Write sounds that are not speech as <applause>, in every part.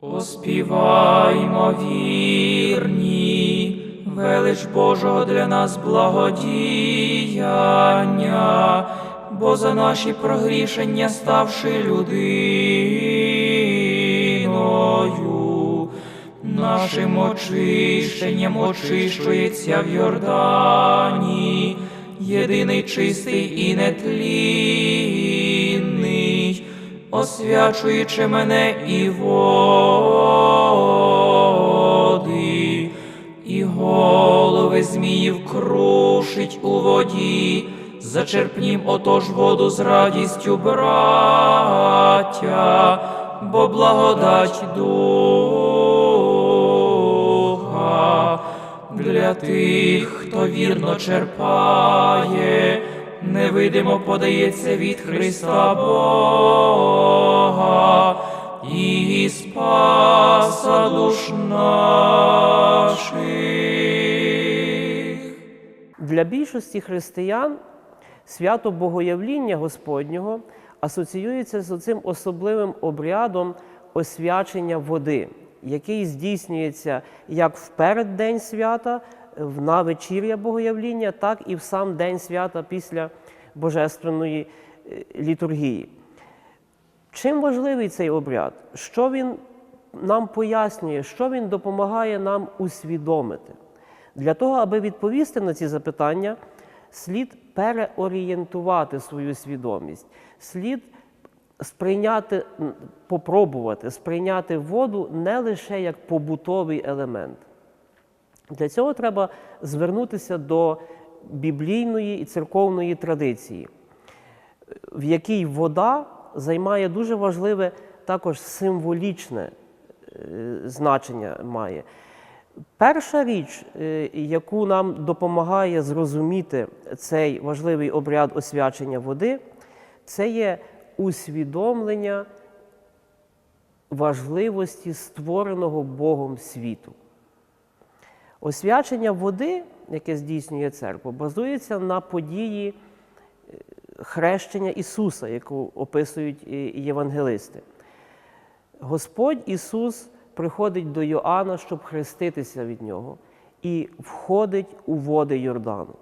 Оспіваймо вірні, велич Божого для нас благодіяння, бо за наші прогрішення ставши людиною, нашим очищенням очищується в Йордані, єдиний чистий і нетлінний, освячуючи мене і води, і голови зміїв крушить у воді, зачерпнім отож воду з радістю, браття, бо благодать Духа для тих, хто вірно черпає, невидимо подається від Христа Бога. І Спаса душ наших. Для більшості християн свято Богоявління Господнього асоціюється з цим особливим обрядом освячення води, який здійснюється як в переддень свята, на вечір'я Богоявління, так і в сам день свята після Божественної е, літургії. Чим важливий цей обряд? Що він нам пояснює, що він допомагає нам усвідомити? Для того, аби відповісти на ці запитання, слід переорієнтувати свою свідомість, слід сприйняти, попробувати сприйняти воду не лише як побутовий елемент. Для цього треба звернутися до біблійної і церковної традиції в якій вода займає дуже важливе також символічне е, значення має. Перша річ, е, яку нам допомагає зрозуміти цей важливий обряд освячення води, це є усвідомлення важливості створеного Богом світу. Освячення води, яке здійснює церква, базується на події е, хрещення Ісуса, яку описують євангелисти. Господь Ісус приходить до Йоанна, щоб хреститися від Нього, і входить у води Йордану.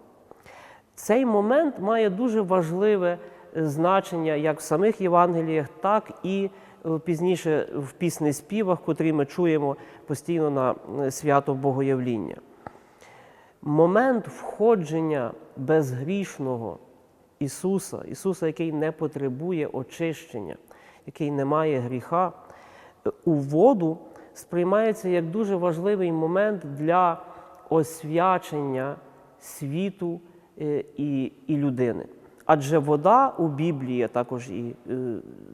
Цей момент має дуже важливе значення як в самих Євангеліях, так і е, пізніше в піснеспівах, котрі ми чуємо постійно на свято Богоявління. Момент входження безгрішного Ісуса, Ісуса, який не потребує очищення, який не має гріха, е, у воду сприймається як дуже важливий момент для освячення світу е, і, і людини. Адже вода у Біблії, а також і е,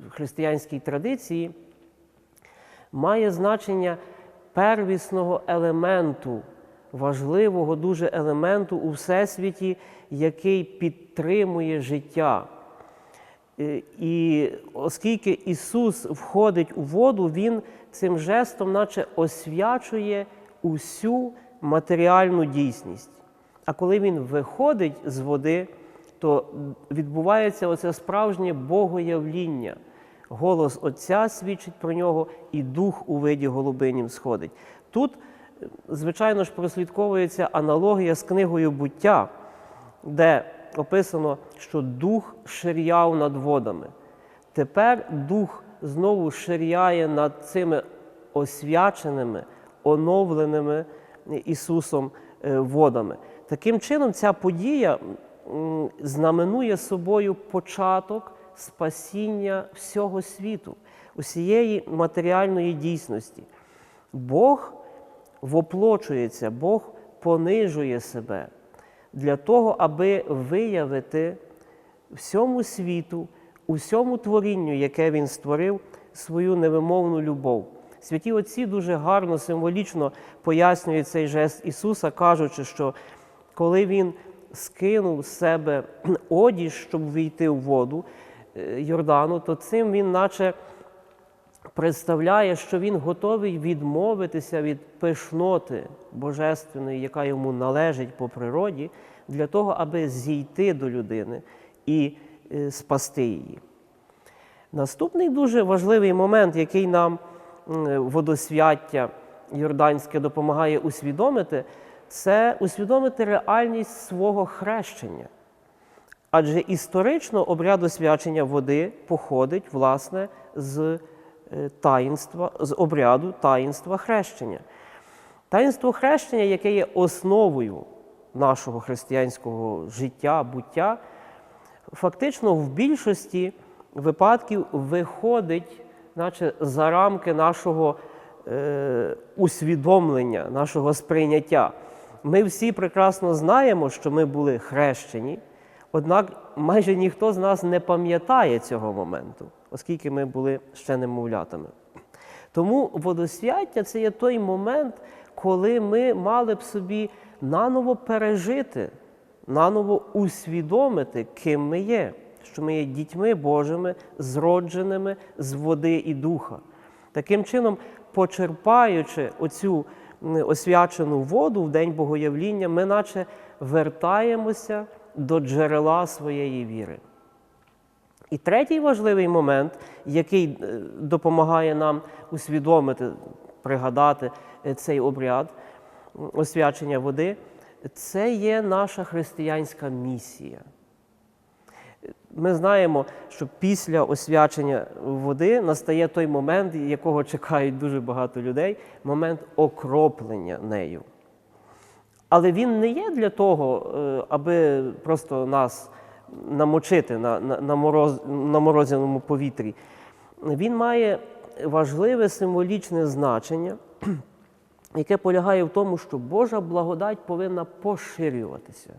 в християнській традиції, має значення первісного елементу, важливого дуже елементу у всесвіті, який підтримує життя. Е, І оскільки Ісус входить у воду, Він цим жестом, наче освячує усю матеріальну дійсність. А коли Він виходить з води, то відбувається оце справжнє богоявління. Голос Отця свідчить про нього, і дух у виді голубинім сходить. Тут, звичайно ж, прослідковується аналогія з книгою буття, де описано, що дух ширяв над водами. Тепер дух знову ширяє над цими освяченими, оновленими Ісусом е, водами. Таким чином, ця подія знаменує собою початок спасіння всього світу, усієї матеріальної дійсності. Бог воплочується, Бог понижує себе для того, аби виявити всьому світу, усьому творінню, яке він створив, свою невимовну любов. Святі Отці дуже гарно, символічно пояснюють цей жест Ісуса, кажучи, що коли Він скинув з себе одіж, щоб війти в воду е, Йордану, то цим він, наче представляє, що він готовий відмовитися від пишноти божественної, яка йому належить по природі, для того, аби зійти до людини і е, спасти її. Наступний дуже важливий момент, який нам водосвяття Йорданське допомагає усвідомити, це усвідомити реальність свого хрещення. Адже історично обряд освячення води походить власне з е, таїнства, з обряду таїнства хрещення. Таїнство хрещення, яке є основою нашого християнського життя, буття, фактично в більшості випадків виходить, наче за рамки нашого е, усвідомлення, нашого сприйняття. Ми всі прекрасно знаємо, що ми були хрещені, однак майже ніхто з нас не пам'ятає цього моменту, оскільки ми були ще немовлятами. Тому водосвяття це є той момент, коли ми мали б собі наново пережити, наново усвідомити, ким ми є, що ми є дітьми Божими, зродженими з води і духа. Таким чином, почерпаючи оцю освячену воду в день богоявління, ми наче вертаємося до джерела своєї віри. І третій важливий момент, який е, допомагає нам усвідомити, пригадати е, цей обряд освячення води, це є наша християнська місія. Ми знаємо, що після освячення води настає той момент, якого чекають дуже багато людей момент окроплення нею. Але він не є для того, е, аби просто нас намочити на, на, на, мороз, на морозяному повітрі. Він має важливе символічне значення, <clears throat> яке полягає в тому, що Божа благодать повинна поширюватися.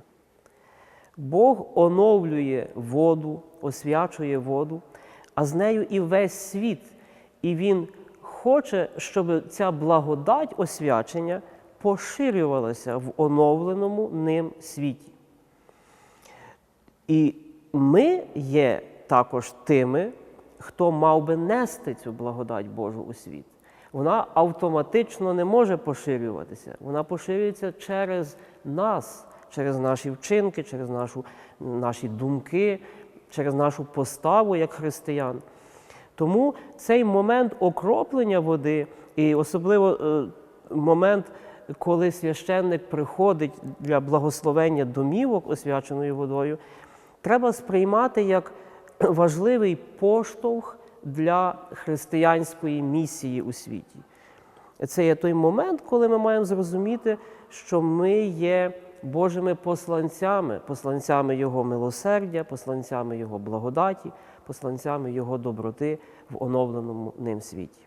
Бог оновлює воду, освячує воду, а з нею і весь світ. І Він хоче, щоб ця благодать освячення поширювалася в оновленому ним світі. І ми є також тими, хто мав би нести цю благодать Божу у світ. Вона автоматично не може поширюватися. Вона поширюється через нас, через наші вчинки, через нашу, наші думки, через нашу поставу як християн. Тому цей момент окроплення води, і особливо е, момент, коли священник приходить для благословення домівок освяченою водою, треба сприймати як важливий поштовх для християнської місії у світі. Це є той момент, коли ми маємо зрозуміти, що ми є Божими посланцями, посланцями Його милосердя, посланцями Його благодаті, посланцями Його доброти в оновленому ним світі.